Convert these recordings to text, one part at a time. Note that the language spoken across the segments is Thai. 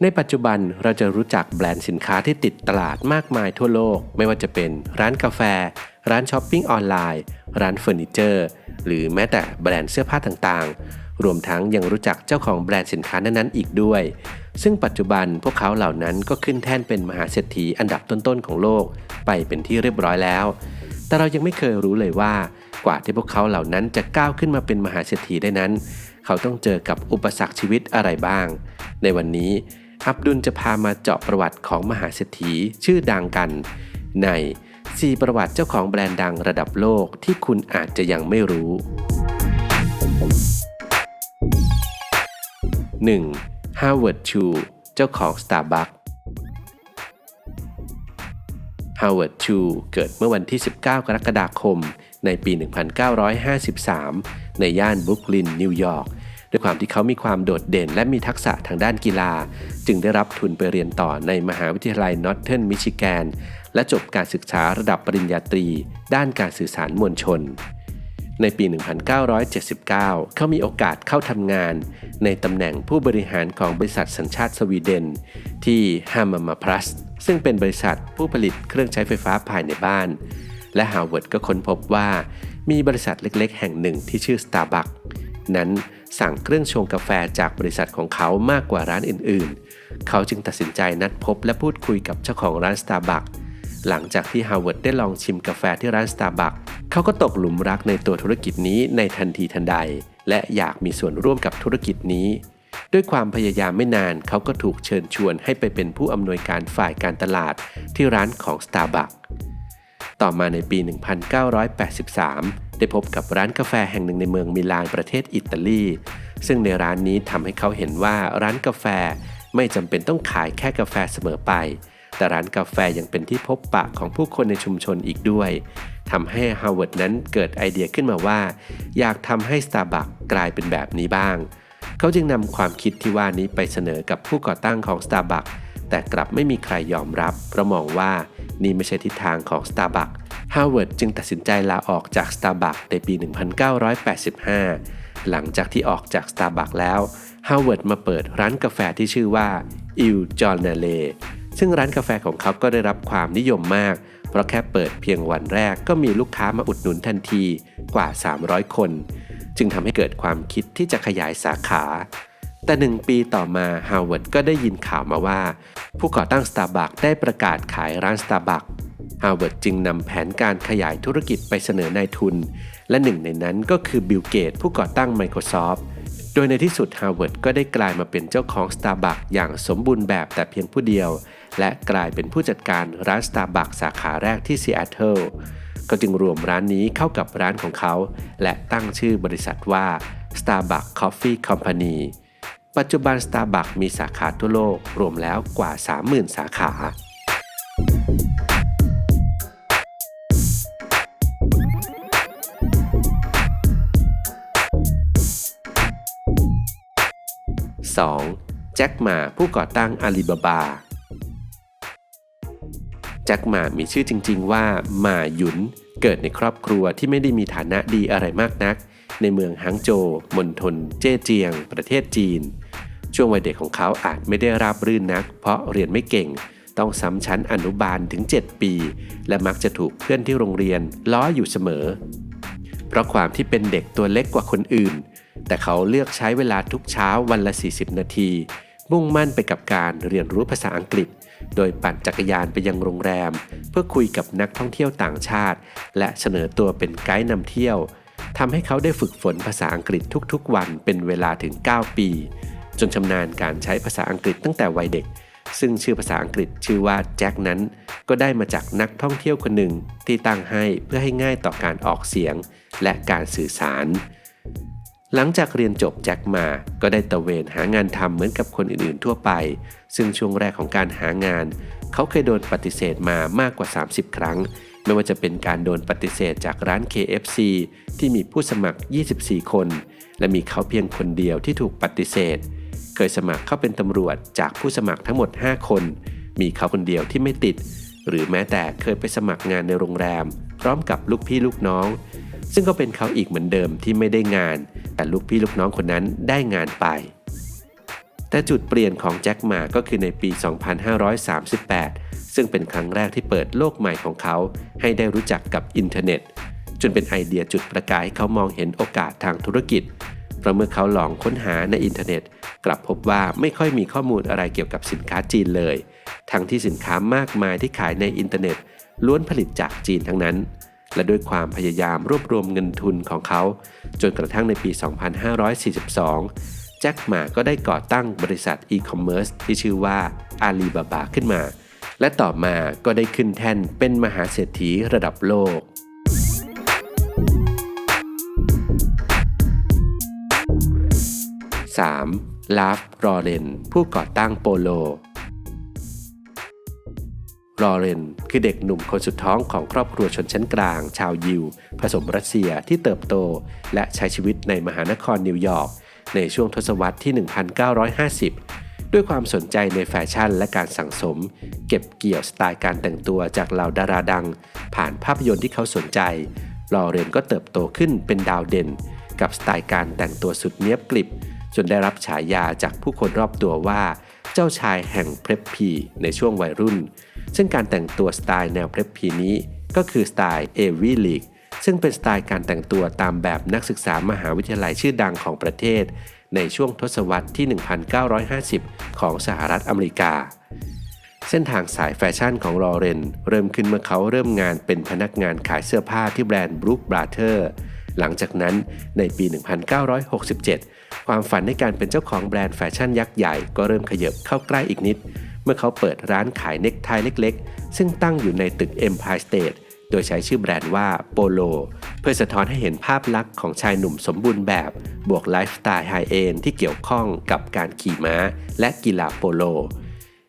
ในปัจจุบันเราจะรู้จักแบรนด์สินค้าที่ติดตลาดมากมายทั่วโลก ไม่ว่าจะเป็นร้านกาแฟ ร้านช้อปปิ้งออนไลน์ ร้านเฟอร์นิเจอร์ หรือแม้แต่แบรนด์เสื้อผ้าต่างๆ รวมทั้งยังรู้จักเจ้าของแบรนด์สินค้านั้นๆอีกด้วย ซึ่งปัจจุบันพวกเขาเหล่านั้นก็ขึ้นแท่นเป็นมหาเศรษฐีอันดับต้นๆของโลก ไปเป็นที่เรียบร้อยแล้ว แต่เรายังไม่เคยรู้เลยว่า กว่าที่พวกเขาเหล่านั้นจะก้าวขึ้นมาเป็นมหาเศรษฐีได้นั้น เขาต้องเจอกับอุปสรรคชีวิตอะไรบ้าง ในวันนี้ อับดุลจะพามาเจาะประวัติของมหาเศรษฐีชื่อดังกัน ใน 4 ประวัติเจ้าของแบรนด์ดังระดับโลกที่คุณอาจจะยังไม่รู้ 1. Howard Chu เจ้าของ Starbucks Howard Chu เกิดเมื่อวันที่ 19 กรกฎาคม ในปี 1953 ในย่านบรุกลิน นิวยอร์ก ด้วยความที่เขามีความโดดเด่น และมีทักษะทางด้านกีฬา จึงได้รับทุนไปเรียนต่อในมหาวิทยาลัยนอร์เทิร์นมิชิแกน และจบการศึกษาระดับปริญญาตรี ด้านการสื่อสารมวลชน ในปี 1979 เขามีโอกาสเข้าทำงาน ในตำแหน่งผู้บริหารของบริษัทสัญชาติสวีเดน ที่ฮามามาพลัสซึ่งเป็นบริษัทผู้ผลิตเครื่องใช้ไฟฟ้าภายในบ้าน และฮาวเวิร์ดก็ค้นพบว่ามีบริษัทเล็กๆ แห่งหนึ่งที่ชื่อ Starbucks นั้น สั่งเครื่องชงกาแฟจากบริษัทของเขามากกว่าร้านอื่นๆ เขาจึงตัดสินใจนัดพบและพูดคุยกับเจ้าของร้าน Starbucks หลังจากที่ฮาวเวิร์ดได้ลองชิมกาแฟที่ร้าน Starbucks เขาก็ตกหลุมรักในตัวธุรกิจนี้ในทันทีทันใด และอยากมีส่วนร่วมกับธุรกิจนี้ ด้วยความพยายามไม่นานเขาก็ถูกเชิญชวนให้ไปเป็นผู้อำนวยการฝ่ายการตลาดที่ร้านของ Starbucks ต่อมาในปี 1983 ได้พบกับร้านกาแฟแห่งหนึ่งในเมืองมิลานประเทศอิตาลี ซึ่งในร้านนี้ทำให้เขาเห็นว่าร้านกาแฟไม่จำเป็นต้องขายแค่กาแฟเสมอไป แต่ร้านกาแฟยังเป็นที่พบปะของผู้คนในชุมชนอีกด้วยทำให้ฮาวเวิร์ดนั้นเกิดไอเดียขึ้นมาว่า อยากทำให้ Starbucks กลายเป็นแบบนี้บ้าง เขาจึงนำความคิดที่ว่านี้ไปเสนอกับผู้ก่อตั้งของ Starbucks แต่กลับไม่มีใครยอมรับเพราะมองว่านี่ไม่ใช่ทิศทางของ Starbucks ฮาวเวิร์ดจึงตัดสินใจลาออกจาก Starbucks ในปี 1985 หลังจากที่ออกจาก Starbucks แล้วฮาวเวิร์ดมาเปิดร้านกาแฟที่ชื่อว่า Il Giornale ซึ่งร้านกาแฟของเขาก็ได้รับความนิยมมาก เพราะแค่เปิดเพียงวันแรกก็มีลูกค้ามาอุดหนุนทันทีกว่า 300 คน จึงทำให้เกิดความคิดที่จะขยายสาขา แต่หนึ่งปีต่อมาฮาวเวิร์ดก็ได้ยินข่าวมาว่า ผู้ก่อตั้ง Starbucks ได้ประกาศขายร้าน Starbucks ฮาวเวิร์ดจึงนำแผนการขยายธุรกิจไปเสนอนายทุน และหนึ่งในนั้นก็คือบิลเกตผู้ก่อตั้ง Microsoft โดยในที่สุดฮาวเวิร์ดก็ได้กลายมาเป็นเจ้าของ Starbucks อย่างสมบูรณ์แบบแต่เพียงผู้เดียว และกลายเป็นผู้จัดการร้าน Starbucks สาขาแรกที่ซีแอตเทิลก็จึงรวมร้านนี้เข้ากับร้านของเขา และตั้งชื่อบริษัทว่า Starbucks Coffee Company ปัจจุบัน Starbucks มีสาขาทั่วโลกรวมแล้วกว่า 30,000 สาขา 2. แจ็คหมาผู้ก่อตั้งอาลีบาบา แจ็คหมามีชื่อจริง ๆ ว่าหมาหยุน เกิดในครอบครัวที่ไม่ได้มีฐานะดีอะไรมากนัก ในเมืองฮังโจวมณฑลเจ้เจียง ประเทศจีน ช่วงวัยเด็กของเขาอาจไม่ได้ราบรื่นนัก เพราะเรียนไม่เก่งต้องซ้ำชั้นอนุบาลถึง 7 ปี และมักจะถูกเพื่อนที่โรงเรียนล้ออยู่เสมอ เพราะความที่เป็นเด็กตัวเล็กกว่าคนอื่น แต่เขาเลือกใช้เวลาทุกเช้าวันละ 40 นาที มุ่งมั่นไปกับการเรียนรู้ภาษาอังกฤษ โดยปั่นจักรยานไปยังโรงแรม เพื่อคุยกับนักท่องเที่ยวต่างชาติ และเสนอตัวเป็นไกด์นำเที่ยวทำให้เขาได้ฝึกฝนภาษาอังกฤษทุกๆ วันเป็นเวลาถึง 9 ปี จนชำนาญการใช้ภาษาอังกฤษตั้งแต่วัยเด็ก ซึ่งชื่อภาษาอังกฤษชื่อว่าแจ็คนั้น ก็ได้มาจากนักท่องเที่ยวคนหนึ่งที่ตั้งให้เพื่อให้ง่ายต่อการออกเสียงและการสื่อสาร หลังจากเรียนจบแจ็คมา ก็ได้ตะเวนหางานทำเหมือนกับคนอื่นๆทั่วไป ซึ่งช่วงแรกของการหางาน เขาเคยโดนปฏิเสธมามากกว่า 30 ครั้ง ไม่ว่าจะเป็นการโดนปฏิเสธจากร้าน KFC ที่มีผู้สมัคร 24 คน และมีเขาเพียงคนเดียวที่ถูกปฏิเสธ เคยสมัครเข้าเป็นตำรวจจากผู้สมัครทั้งหมด 5 คน มีเขาคนเดียวที่ไม่ติด หรือแม้แต่เคยไปสมัครงานในโรงแรม พร้อมกับลูกพี่ลูกน้อง ซึ่งก็เป็นเขาอีกเหมือนเดิมที่ไม่ได้งาน แต่ลูกพี่ลูกน้องคนนั้นได้งานไป แต่จุดเปลี่ยนของแจ็คหมาก็คือในปี 2538 ซึ่งเป็นครั้งแรกที่เปิดโลกใหม่ของเขา ให้ได้รู้จักกับอินเทอร์เน็ต จนเป็นไอเดียจุดประกายให้เขามองเห็นโอกาสทางธุรกิจเพราะเมื่อเขาลองค้นหาในอินเทอร์เน็ต กลับพบว่าไม่ค่อยมีข้อมูลอะไรเกี่ยวกับสินค้าจีนเลย ทั้งที่สินค้ามากมายที่ขายในอินเทอร์เน็ต ล้วนผลิตจากจีนทั้งนั้น และด้วยความพยายามรวบรวมเงินทุนของเขา จนกระทั่งในปี 2542 แจ็คหมาก็ได้ก่อตั้งบริษัทอีคอมเมิร์ซที่ชื่อว่าอาลีบาบาขึ้นมา และต่อมาก็ได้ขึ้นแท่นเป็นมหาเศรษฐีระดับโลก 3. ลาฟรอเรนผู้ก่อตั้งโปโล รอเรน คือเด็กหนุ่มคนสุดท้องของครอบครัวชนชั้นกลาง ชาวยิว ผสมรัสเซียที่เติบโต และใช้ชีวิตในมหานครนิวยอร์กในช่วงทศวรรษที่ 1950 ด้วยความสนใจในแฟชั่นและการสั่งสม เก็บเกี่ยวสไตล์การแต่งตัวจากเหล่าดาราดัง ผ่านภาพยนตร์ที่เขาสนใจรอเรนก็เติบโตขึ้นเป็นดาวเด่น กับสไตล์การแต่งตัวสุดเนี้ยบกลิบ จนได้รับฉายาจากผู้คนรอบตัวว่า เจ้าชายแห่งเพรพพีในช่วงวัยรุ่น ซึ่งการแต่งตัวสไตล์แนวเพรพพีนี้ ก็คือสไตล์เอวีลีกซึ่งเป็นสไตล์การแต่งตัวตามแบบนักศึกษามหาวิทยาลัยชื่อดังของประเทศ ในช่วงทศวรรษที่ 1950 ของสหรัฐอเมริกา เส้นทางสายแฟชั่นของลอเรน เริ่มขึ้นเมื่อเขาเริ่มงานเป็นพนักงานขายเสื้อผ้าที่แบรนด์ Brook Brother หลังจากนั้นในปี 1967 ความฝันในการเป็นเจ้าของแบรนด์แฟชั่นยักษ์ใหญ่ก็เริ่มขยับเข้าใกล้อีกนิด เมื่อเขาเปิดร้านขายเน็กไทเล็กๆ ซึ่งตั้งอยู่ในตึก Empire State โดยใช้ชื่อแบรนด์ว่าโปโลเพื่อสะท้อนให้เห็นภาพลักษณ์ของชายหนุ่มสมบูรณ์แบบ บวกไลฟ์สไตล์ไฮเอนที่เกี่ยวข้องกับการขี่ม้า และกีฬาโปโล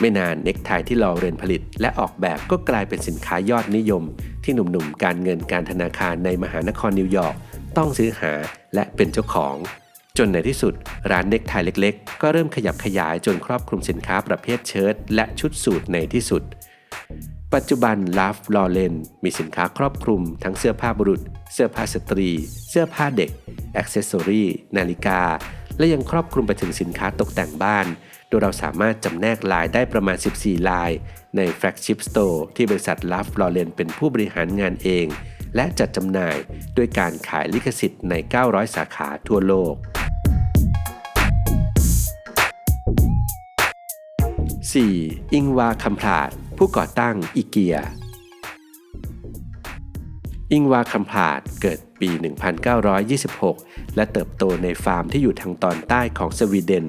ไม่นานเน็กไทที่ลอเรนผลิต และออกแบบก็กลายเป็นสินค้ายอดนิยม ที่หนุ่มๆการเงินการธนาคารในมหานครนิวยอร์กต้องซื้อหาและเป็นเจ้าของ จนในที่สุด ร้านเน็กไทเล็กๆ ก็เริ่มขยับขยายจนครอบคลุมสินค้าประเภทเชิ้ตและชุดสูทในที่สุด ปัจจุบันลาฟลอเรนมีสินค้าครอบคลุมทั้งเสื้อผ้าบุรุษ เสื้อผ้าสตรี เสื้อผ้าเด็กอ็อกเซสซอรีนาฬิกา และยังครอบคลุมไปถึงสินค้าตกแต่งบ้าน โดยเราสามารถจำแนกลายได้ประมาณ 14 ลาย ใน Flagship Store ที่บริษัทลาฟลอเรนเป็นผู้บริหารงานเองและจัดจำหน่ายด้วยการขายลิขสิทธิ์ใน 900 สาขาทั่วโลก 4. อิงวาคัมพลาด ผู้ก่อตั้งอีเกีย อิงวาคัมพลาดเกิดปี 1926 และเติบโตในฟาร์มที่อยู่ทางตอนใต้ของสวีเดน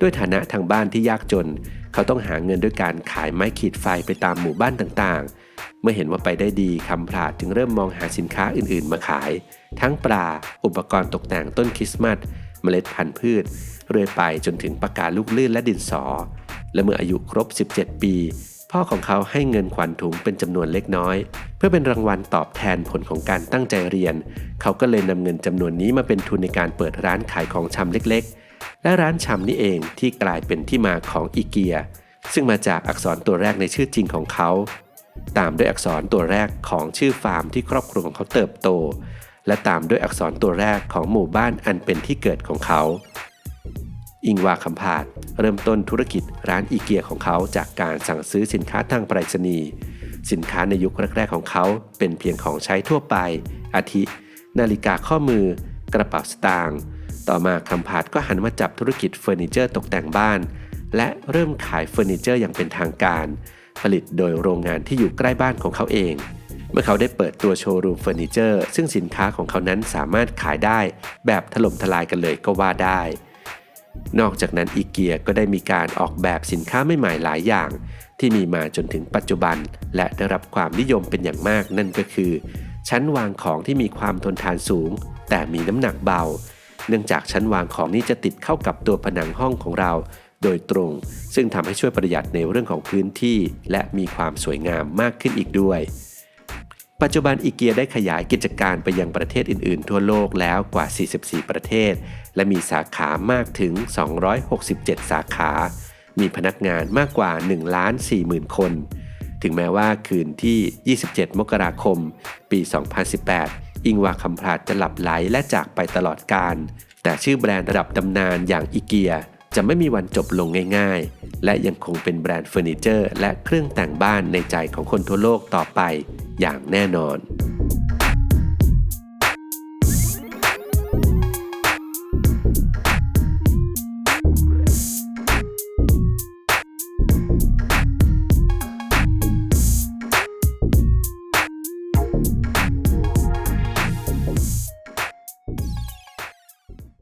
ด้วยฐานะทางบ้านที่ยากจน เขาต้องหาเงินด้วยการขายไม้ขีดไฟไปตามหมู่บ้านต่างๆ เมื่อเห็นว่าไปได้ดีคำพลาดจึงเริ่มมองหาสินค้าอื่นๆ มาขาย ทั้งปลา อุปกรณ์ตกแต่งต้นคริสต์มาสเมล็ดพันธุ์พืช เรื่อยไปจนถึงปากกาลูกลื่นและดินสอ และเมื่ออายุครบ 17 ปี พ่อของเขาให้เงินขวัญถุงเป็นจำนวนเล็กน้อย เพื่อเป็นรางวัลตอบแทนผลของการตั้งใจเรียน เขาก็เลยนำเงินจำนวนนี้มาเป็นทุนในการเปิดร้านขายของชำเล็กๆ และร้านชำนี่เองที่กลายเป็นที่มาของอีเกีย ซึ่งมาจากอักษรตัวแรกในชื่อจริงของเขา ตามด้วยอักษรตัวแรกของชื่อฟาร์มที่ครอบครัวของเขาเติบโต และตามด้วยอักษรตัวแรกของหมู่บ้านอันเป็นที่เกิดของเขา อิงวาคัมพาดเริ่มต้นธุรกิจร้านอีเกียของเขาจากการสั่งซื้อสินค้าทางไปรษณีย์สินค้าในยุคแรก ๆ ของเขา เป็นเพียงของใช้ทั่วไป อาทิ นาฬิกาข้อมือ กระเป๋าสตางค์ต่อมาคัมพาดก็หันมาจับธุรกิจเฟอร์นิเจอร์ตกแต่งบ้าน และเริ่มขายเฟอร์นิเจอร์อย่างเป็นทางการ ผลิตโดยโรงงานที่อยู่ใกล้บ้านของเขาเอง เมื่อเขาได้เปิดตัวโชว์รูมเฟอร์นิเจอร์ซึ่งสินค้าของเขานั้นสามารถขายได้ แบบถล่มทลายกันเลยก็ว่าได้ นอกจากนั้นอีเกียก็ได้มีการออกแบบสินค้าใหม่ๆหลายอย่าง ที่มีมาจนถึงปัจจุบัน และได้รับความนิยมเป็นอย่างมากนั่นก็คือ ชั้นวางของที่มีความทนทานสูง แต่มีน้ำหนักเบา เนื่องจากชั้นวางของนี้จะติดเข้ากับตัวผนังห้องของเรา โดยตรง ซึ่งทำให้ช่วยประหยัดในเรื่องของพื้นที่ และมีความสวยงามมากขึ้นอีกด้วย ปัจจุบันอีเกียได้ขยายกิจการไปยังประเทศอื่นๆ ทั่วโลกแล้วกว่า 44 ประเทศ และมีสาขามากถึง 267 สาขา มีพนักงานมากกว่า1ล้าน4 0,000 คน ถึงแม้ว่าคืนที่ 27 มกราคม ปี 2018 อิงวาคัมพลาดจะหลับไหลและจากไปตลอดการแต่ชื่อแบรนด์ระดับตำนานอย่างอีเกีย จะไม่มีวันจบลงง่ายๆ และยังคงเป็นแบรนด์เฟอร์นิเจอร์และเครื่องแต่งบ้านในใจของคนทั่วโลกต่อไปอย่างแน่นอน